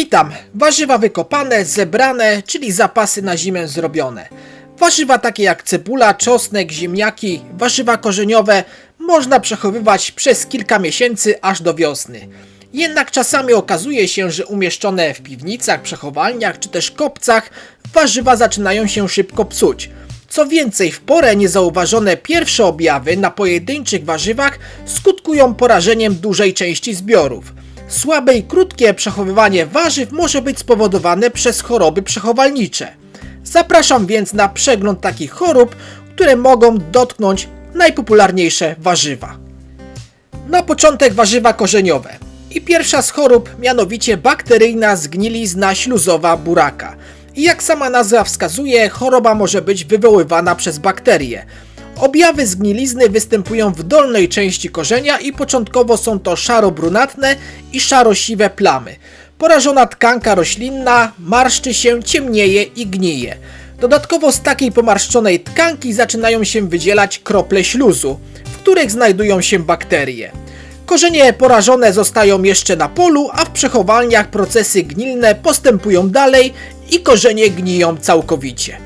Witam! Warzywa wykopane, zebrane, czyli zapasy na zimę zrobione. Warzywa takie jak cebula, czosnek, ziemniaki, warzywa korzeniowe można przechowywać przez kilka miesięcy aż do wiosny. Jednak czasami okazuje się, że umieszczone w piwnicach, przechowalniach czy też kopcach warzywa zaczynają się szybko psuć. Co więcej, w porę niezauważone pierwsze objawy na pojedynczych warzywach skutkują porażeniem dużej części zbiorów. Słabe i krótkie przechowywanie warzyw może być spowodowane przez choroby przechowalnicze. Zapraszam więc na przegląd takich chorób, które mogą dotknąć najpopularniejsze warzywa. Na początek warzywa korzeniowe. I pierwsza z chorób, mianowicie bakteryjna zgnilizna śluzowa buraka. I jak sama nazwa wskazuje, choroba może być wywoływana przez bakterie. Objawy zgnilizny występują w dolnej części korzenia i początkowo są to szaro-brunatne i szaro-siwe plamy. Porażona tkanka roślinna marszczy się, ciemnieje i gnije. Dodatkowo z takiej pomarszczonej tkanki zaczynają się wydzielać krople śluzu, w których znajdują się bakterie. Korzenie porażone zostają jeszcze na polu, a w przechowalniach procesy gnilne postępują dalej i korzenie gniją całkowicie.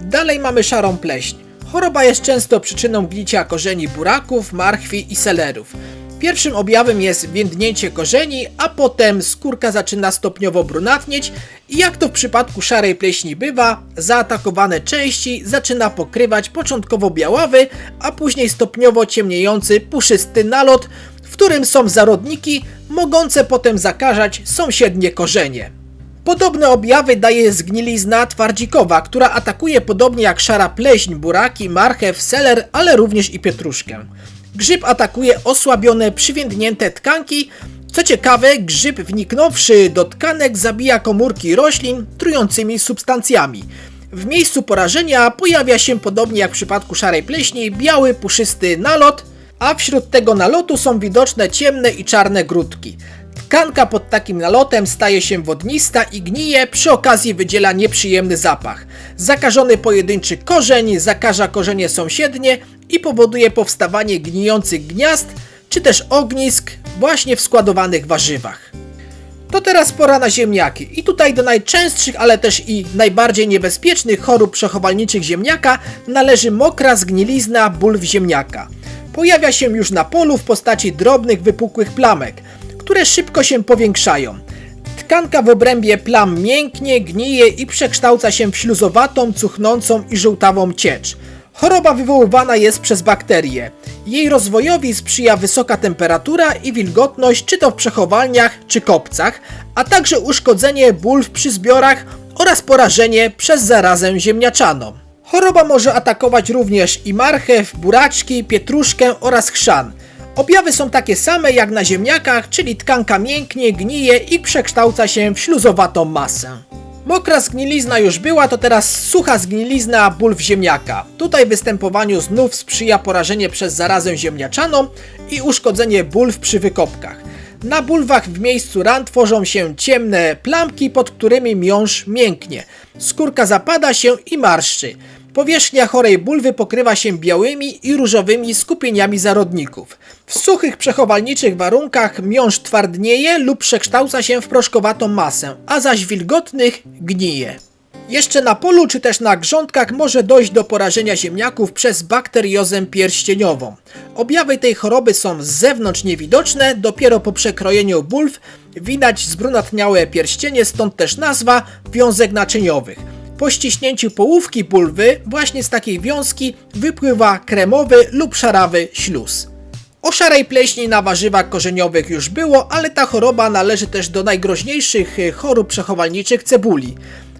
Dalej mamy szarą pleśń. Choroba jest często przyczyną gnicia korzeni buraków, marchwi i selerów. Pierwszym objawem jest więdnięcie korzeni, a potem skórka zaczyna stopniowo brunatnieć i jak to w przypadku szarej pleśni bywa, zaatakowane części zaczyna pokrywać początkowo białawy, a później stopniowo ciemniejący puszysty nalot, w którym są zarodniki, mogące potem zakażać sąsiednie korzenie. Podobne objawy daje zgnilizna twardzikowa, która atakuje podobnie jak szara pleśń, buraki, marchew, seler, ale również i pietruszkę. Grzyb atakuje osłabione, przywiędnięte tkanki. Co ciekawe, grzyb wniknąwszy do tkanek zabija komórki roślin trującymi substancjami. W miejscu porażenia pojawia się podobnie jak w przypadku szarej pleśni biały, puszysty nalot, a wśród tego nalotu są widoczne ciemne i czarne grudki. Tkanka pod takim nalotem staje się wodnista i gnije, przy okazji wydziela nieprzyjemny zapach. Zakażony pojedynczy korzeń zakaża korzenie sąsiednie i powoduje powstawanie gnijących gniazd czy też ognisk właśnie w składowanych warzywach. To teraz pora na ziemniaki. I tutaj do najczęstszych, ale też i najbardziej niebezpiecznych chorób przechowalniczych ziemniaka należy mokra zgnilizna bulw ziemniaka. Pojawia się już na polu w postaci drobnych, wypukłych plamek, które szybko się powiększają. Tkanka w obrębie plam mięknie, gnije i przekształca się w śluzowatą, cuchnącą i żółtawą ciecz. Choroba wywoływana jest przez bakterie. Jej rozwojowi sprzyja wysoka temperatura i wilgotność, czy to w przechowalniach, czy kopcach, a także uszkodzenie bulw przy zbiorach oraz porażenie przez zarazę ziemniaczaną. Choroba może atakować również i marchew, buraczki, pietruszkę oraz chrzan. Objawy są takie same jak na ziemniakach, czyli tkanka mięknie, gnije i przekształca się w śluzowatą masę. Mokra zgnilizna już była, to teraz sucha zgnilizna bulw ziemniaka. Tutaj występowaniu znów sprzyja porażenie przez zarazę ziemniaczaną i uszkodzenie bulw przy wykopkach. Na bulwach w miejscu ran tworzą się ciemne plamki, pod którymi miąższ mięknie. Skórka zapada się i marszczy. Powierzchnia chorej bulwy pokrywa się białymi i różowymi skupieniami zarodników. W suchych, przechowalniczych warunkach miąższ twardnieje lub przekształca się w proszkowatą masę, a zaś wilgotnych gnije. Jeszcze na polu czy też na grządkach może dojść do porażenia ziemniaków przez bakteriozę pierścieniową. Objawy tej choroby są z zewnątrz niewidoczne, dopiero po przekrojeniu bulw widać zbrunatniałe pierścienie, stąd też nazwa wiązek naczyniowych. Po ściśnięciu połówki bulwy właśnie z takiej wiązki wypływa kremowy lub szarawy śluz. O szarej pleśni na warzywach korzeniowych już było, ale ta choroba należy też do najgroźniejszych y, chorób przechowalniczych cebuli.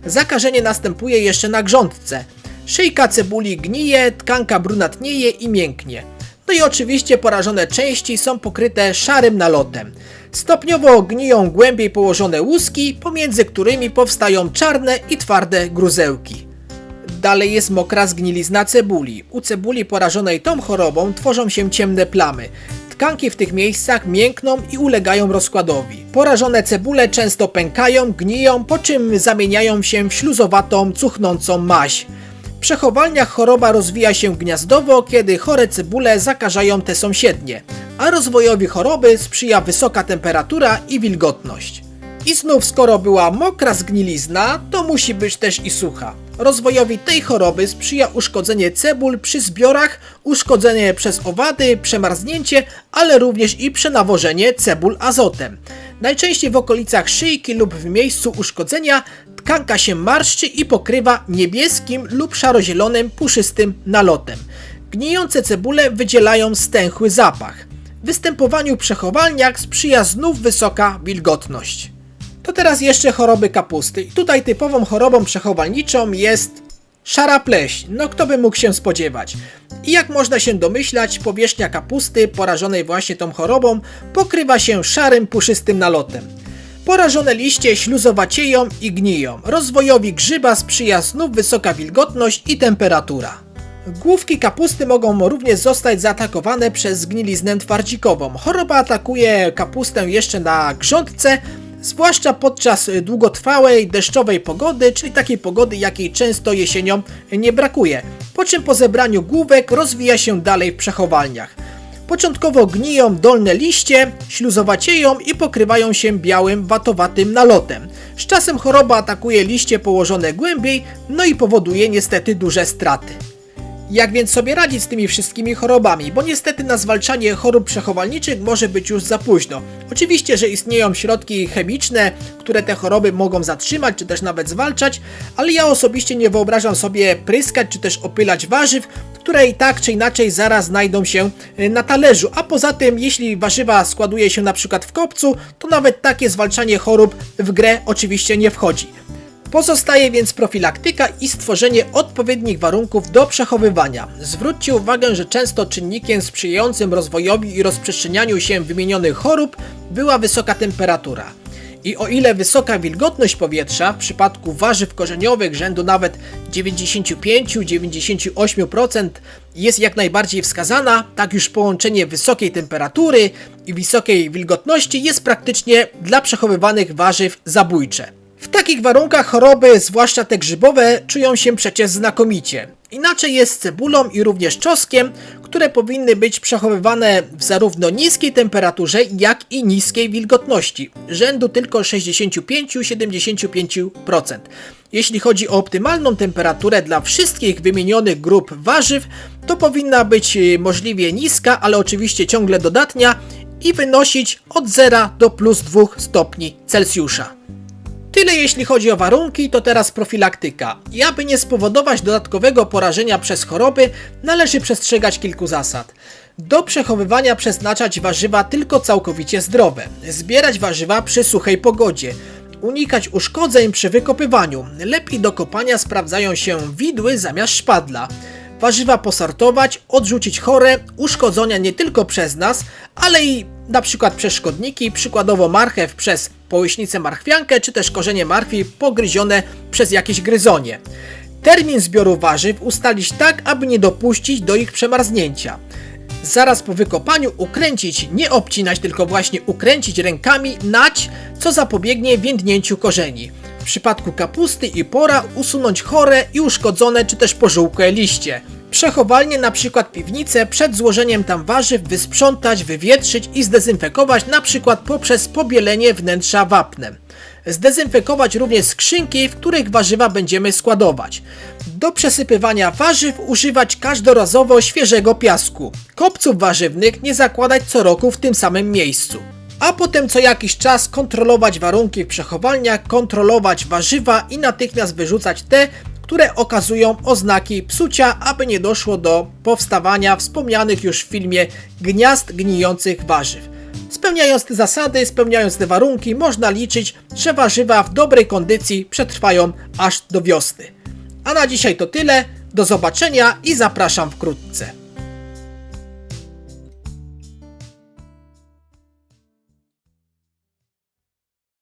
Zakażenie następuje jeszcze na grządce. Szyjka cebuli gnije, tkanka brunatnieje i mięknie. No i oczywiście porażone części są pokryte szarym nalotem. Stopniowo gniją głębiej położone łuski, pomiędzy którymi powstają czarne i twarde gruzełki. Dalej jest mokra zgnilizna cebuli. U cebuli porażonej tą chorobą tworzą się ciemne plamy. Tkanki w tych miejscach miękną i ulegają rozkładowi. Porażone cebule często pękają, gniją, po czym zamieniają się w śluzowatą, cuchnącą maź. Przechowalniach choroba rozwija się gniazdowo, kiedy chore cebule zakażają te sąsiednie, a rozwojowi choroby sprzyja wysoka temperatura i wilgotność. I znów, skoro była mokra zgnilizna, to musi być też i sucha. Rozwojowi tej choroby sprzyja uszkodzenie cebul przy zbiorach, uszkodzenie przez owady, przemarznięcie, ale również i przenawożenie cebul azotem. Najczęściej w okolicach szyjki lub w miejscu uszkodzenia tkanka się marszczy i pokrywa niebieskim lub szarozielonym puszystym nalotem. Gnijące cebule wydzielają stęchły zapach. Występowaniu przechowalniak sprzyja znów wysoka wilgotność. To teraz jeszcze choroby kapusty. Tutaj typową chorobą przechowalniczą jest szara pleśń. No kto by mógł się spodziewać? I jak można się domyślać, powierzchnia kapusty porażonej właśnie tą chorobą pokrywa się szarym, puszystym nalotem. Porażone liście śluzowacieją i gniją. Rozwojowi grzyba sprzyja znów wysoka wilgotność i temperatura. Główki kapusty mogą również zostać zaatakowane przez zgniliznę twardzikową. Choroba atakuje kapustę jeszcze na grządce, zwłaszcza podczas długotrwałej deszczowej pogody, czyli takiej pogody, jakiej często jesienią nie brakuje. Po czym po zebraniu główek rozwija się dalej w przechowalniach. Początkowo gniją dolne liście, śluzowacieją i pokrywają się białym, watowatym nalotem. Z czasem choroba atakuje liście położone głębiej, no i powoduje niestety duże straty. Jak więc sobie radzić z tymi wszystkimi chorobami? Bo niestety na zwalczanie chorób przechowalniczych może być już za późno. Oczywiście, że istnieją środki chemiczne, które te choroby mogą zatrzymać, czy też nawet zwalczać, ale ja osobiście nie wyobrażam sobie pryskać, czy też opylać warzyw, które i tak czy inaczej zaraz znajdą się y, na talerzu. A poza tym, jeśli warzywa składuje się na przykład w kopcu, to nawet takie zwalczanie chorób w grę oczywiście nie wchodzi. Pozostaje więc profilaktyka i stworzenie odpowiednich warunków do przechowywania. Zwróćcie uwagę, że często czynnikiem sprzyjającym rozwojowi i rozprzestrzenianiu się wymienionych chorób była wysoka temperatura. I o ile wysoka wilgotność powietrza w przypadku warzyw korzeniowych rzędu nawet 95-98% jest jak najbardziej wskazana, tak już połączenie wysokiej temperatury i wysokiej wilgotności jest praktycznie dla przechowywanych warzyw zabójcze. W takich warunkach choroby, zwłaszcza te grzybowe, czują się przecież znakomicie. Inaczej jest z cebulą i również czosnkiem, które powinny być przechowywane w zarówno niskiej temperaturze, jak i niskiej wilgotności, rzędu tylko 65-75%. Jeśli chodzi o optymalną temperaturę dla wszystkich wymienionych grup warzyw, to powinna być e, możliwie niska, ale oczywiście ciągle dodatnia i wynosić od 0 do plus 2 stopni Celsjusza. Tyle jeśli chodzi o warunki, to teraz profilaktyka. I aby nie spowodować dodatkowego porażenia przez choroby, należy przestrzegać kilku zasad. Do przechowywania przeznaczać warzywa tylko całkowicie zdrowe. Zbierać warzywa przy suchej pogodzie. Unikać uszkodzeń przy wykopywaniu. Lepiej do kopania sprawdzają się widły zamiast szpadla. Warzywa posortować, odrzucić chore, uszkodzenia nie tylko przez nas, ale i na przykład przez szkodniki, przykładowo marchew przez połyśnicę marchwiankę, czy też korzenie marchwi pogryzione przez jakieś gryzonie. Termin zbioru warzyw ustalić tak, aby nie dopuścić do ich przemarznięcia. Zaraz po wykopaniu ukręcić, nie obcinać, tylko właśnie ukręcić rękami, nać, co zapobiegnie więdnięciu korzeni. W przypadku kapusty i pora usunąć chore i uszkodzone czy też pożółkłe liście. Przechowalnie, na przykład piwnicę, przed złożeniem tam warzyw wysprzątać, wywietrzyć i zdezynfekować, na przykład poprzez pobielenie wnętrza wapnem. Zdezynfekować również skrzynki, w których warzywa będziemy składować. Do przesypywania warzyw używać każdorazowo świeżego piasku. Kopców warzywnych nie zakładać co roku w tym samym miejscu. A potem co jakiś czas kontrolować warunki w przechowalniach, kontrolować warzywa i natychmiast wyrzucać te, które okazują oznaki psucia, aby nie doszło do powstawania wspomnianych już w filmie gniazd gnijących warzyw. Spełniając te zasady, spełniając te warunki, można liczyć, że warzywa w dobrej kondycji przetrwają aż do wiosny. A na dzisiaj to tyle. Do zobaczenia i zapraszam wkrótce.